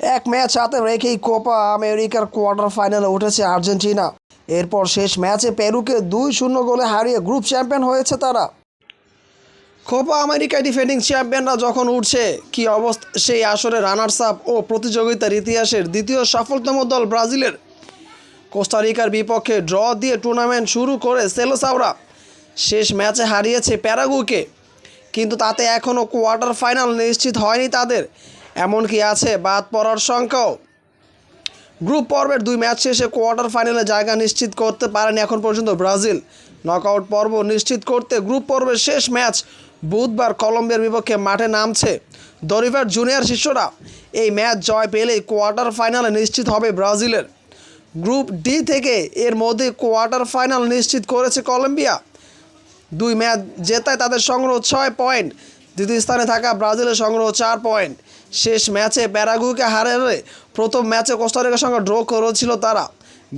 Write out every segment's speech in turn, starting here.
এক ম্যাচ হাতে রেখেই কোপা আমেরিকার কোয়ার্টার ফাইনালে উঠেছে আর্জেন্টিনা। এরপর শেষ ম্যাচে পেরুকে দুই শূন্য গোলে হারিয়ে গ্রুপ চ্যাম্পিয়ন হয়েছে তারা। কোপা আমেরিকা ডিফেন্ডিং চ্যাম্পিয়নরা যখন উঠছে, কি অবস্থা? সেই আসরে রানার্স আপ ও প্রতিযোগিতার ইতিহাসের দ্বিতীয় সফলতম দল ব্রাজিলের। কোস্টারিকার বিপক্ষে ড্র দিয়ে টুর্নামেন্ট শুরু করে সেলোসাওরা। শেষ ম্যাচে হারিয়েছে প্যারাগুকে। কিন্তু তাতে এখনও কোয়ার্টার ফাইনাল নিশ্চিত হয়নি তাদের। এমনকি আছে? বাদ পড়ার সংখ্যাও গ্রুপ পর্বের দুই ম্যাচ শেষে কোয়ার্টার ফাইনালে জায়গা নিশ্চিত করতে পারেনি এখন পর্যন্ত ব্রাজিল। নকআউট পর্ব নিশ্চিত করতে গ্রুপ পর্বের শেষ ম্যাচ বুধবার কলম্বিয়ার বিপক্ষে মাঠে নামছে দরিভার জুনিয়র শিষ্যরা এই ম্যাচ জয় পেলেই কোয়ার্টার ফাইনালে নিশ্চিত হবে ব্রাজিলের। গ্রুপ ডি থেকে এর মধ্যে কোয়ার্টার ফাইনাল নিশ্চিত করেছে কলম্বিয়া। দুই ম্যাচ জেতায় তাদের সংগ্রহ ছয় পয়েন্ট। দ্বিতীয় স্থানে থাকা ব্রাজিলের সংগ্রহ চার পয়েন্ট। শেষ ম্যাচে প্যারাগুইকে হারে প্রথম ম্যাচে কোস্টারিকার সঙ্গে ড্র করেছিল তারা।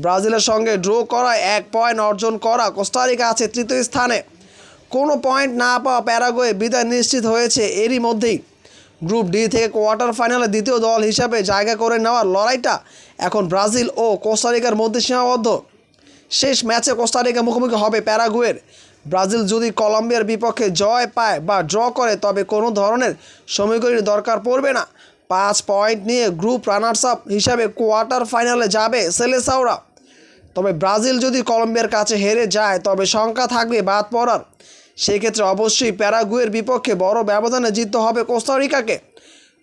ব্রাজিলের সঙ্গে ড্র করা এক পয়েন্ট অর্জন করা কোস্টারিকা আছে তৃতীয় স্থানে। কোনো পয়েন্ট না পাওয়া প্যারাগুয়ে বিদায় নিশ্চিত হয়েছে এরই মধ্যেই। গ্রুপ ডি থেকে কোয়ার্টার ফাইনালে দ্বিতীয় দল হিসাবে জায়গা করে নেওয়ার লড়াইটা এখন ব্রাজিল ও কোস্টারিকার মধ্যে সীমাবদ্ধ। শেষ ম্যাচে কোস্টারিকা মুখোমুখি হবে প্যারাগুয়ের। ব্রাজিল যদি কলম্বিয়ার বিপক্ষে জয় পায় বা ড্র করে, তবে কোনো ধরনের সমীকরণের দরকার পড়বে না। পাঁচ পয়েন্ট নিয়ে গ্রুপ রানার্স আপ হিসাবে কোয়ার্টার ফাইনালে যাবে সেলেসাওরা। তবে ব্রাজিল যদি কলম্বিয়ার কাছে হেরে যায়, তবে শঙ্কা থাকবে বাদ পড়ার। সেক্ষেত্রে অবশ্যই প্যারাগুয়ের বিপক্ষে বড় ব্যবধানে জিততে হবে কোস্তারিকাকে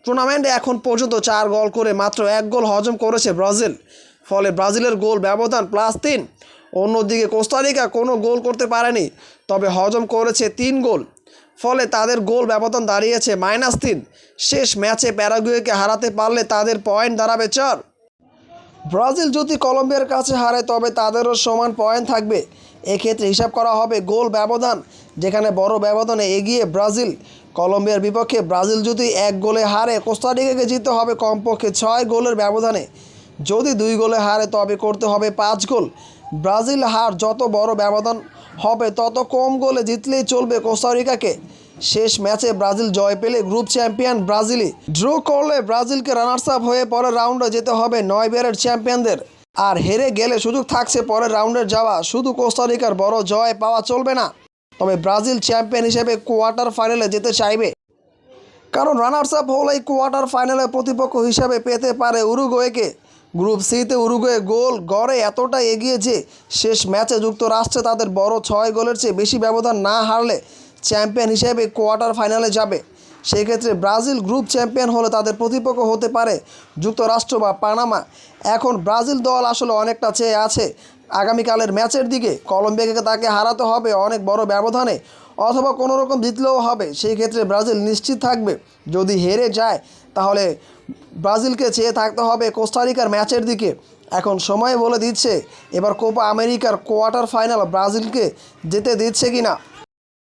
টুর্নামেন্টে এখন পর্যন্ত চার গোল করে মাত্র এক গোল হজম করেছে ব্রাজিল। ফলে ব্রাজিলের গোল ব্যবধান প্লাস তিন। অন্যদিকে কোস্টারিকা কোনো গোল করতে পারেনি, তবে হজম করেছে তিন গোল। ফলে তাদের গোল ব্যবধান দাঁড়িয়েছে মাইনাস তিন। শেষ ম্যাচে প্যারাগুয়েকে হারাতে পারলে তাদের পয়েন্ট দাঁড়াবে চার। ব্রাজিল যদি কলম্বিয়ার কাছে হারে, তবে তাদেরও সমান পয়েন্ট থাকবে। এক্ষেত্রে হিসাব করা হবে গোল ব্যবধান, যেখানে বড় ব্যবধানে এগিয়ে ব্রাজিল। কলম্বিয়ার বিপক্ষে ব্রাজিল যদি এক গোলে হারে কোস্টারিকাকে জিততে হবে কমপক্ষে ছয় গোলের ব্যবধানে। যদি দুই গোলে হারে, তবে করতে হবে পাঁচ গোল। ব্রাজিল হার যত বড় ব্যবধান হবে, তত কম গোলে জিতলেই চলবে কোস্টারিকাকে শেষ ম্যাচে ব্রাজিল জয় পেলে গ্রুপ চ্যাম্পিয়ন ব্রাজিলই। ড্র করলে ব্রাজিলকে রানার্স আপ হয়ে পরের রাউন্ডে যেতে হবে নয় বেরের চ্যাম্পিয়নদের। আর হেরে গেলে সুযোগ থাকছে পরের রাউন্ডের যাওয়া। শুধু কোস্টারিকার বড় জয় পাওয়া চলবে না। তবে ব্রাজিল চ্যাম্পিয়ন হিসেবে কোয়ার্টার ফাইনালে যেতে চাইবে। কারণ রানার্স আপ হলেই কোয়ার্টার ফাইনালে প্রতিপক্ষ হিসাবে পেতে পারে উরুগুয়েকে। গ্রুপ সিতে উরুগুয়ে গোল গড়ে এতটা এগিয়ে যে শেষ ম্যাচে যুক্তরাষ্ট্রে তাদের বড় ছয় গোলের চেয়ে বেশি ব্যবধান না হারলে চ্যাম্পিয়ন হিসেবে কোয়ার্টার ফাইনালে যাবে। সেক্ষেত্রে ব্রাজিল গ্রুপ চ্যাম্পিয়ন হলে তাদের প্রতিপক্ষ হতে পারে যুক্তরাষ্ট্র বা পানামা। এখন ব্রাজিল দল আসলে অনেকটা চেয়ে আছে। আগামীকালের ম্যাচের দিকে কলম্বিয়াকে তাকে হারাতে হবে অনেক বড় ব্যবধানে। অথবা কোনো রকম জিতলেও হবে। সেই ক্ষেত্রে ব্রাজিল নিশ্চিত থাকবে। যদি হেরে যায়, তাহলে ব্রাজিলকে চেয়ে থাকতে হবে কোস্টারিকার ম্যাচের দিকে। এখন সময় বলে দিচ্ছে, এবার কোপা আমেরিকার কোয়ার্টার ফাইনাল ব্রাজিলকে যেতে দিচ্ছে কি না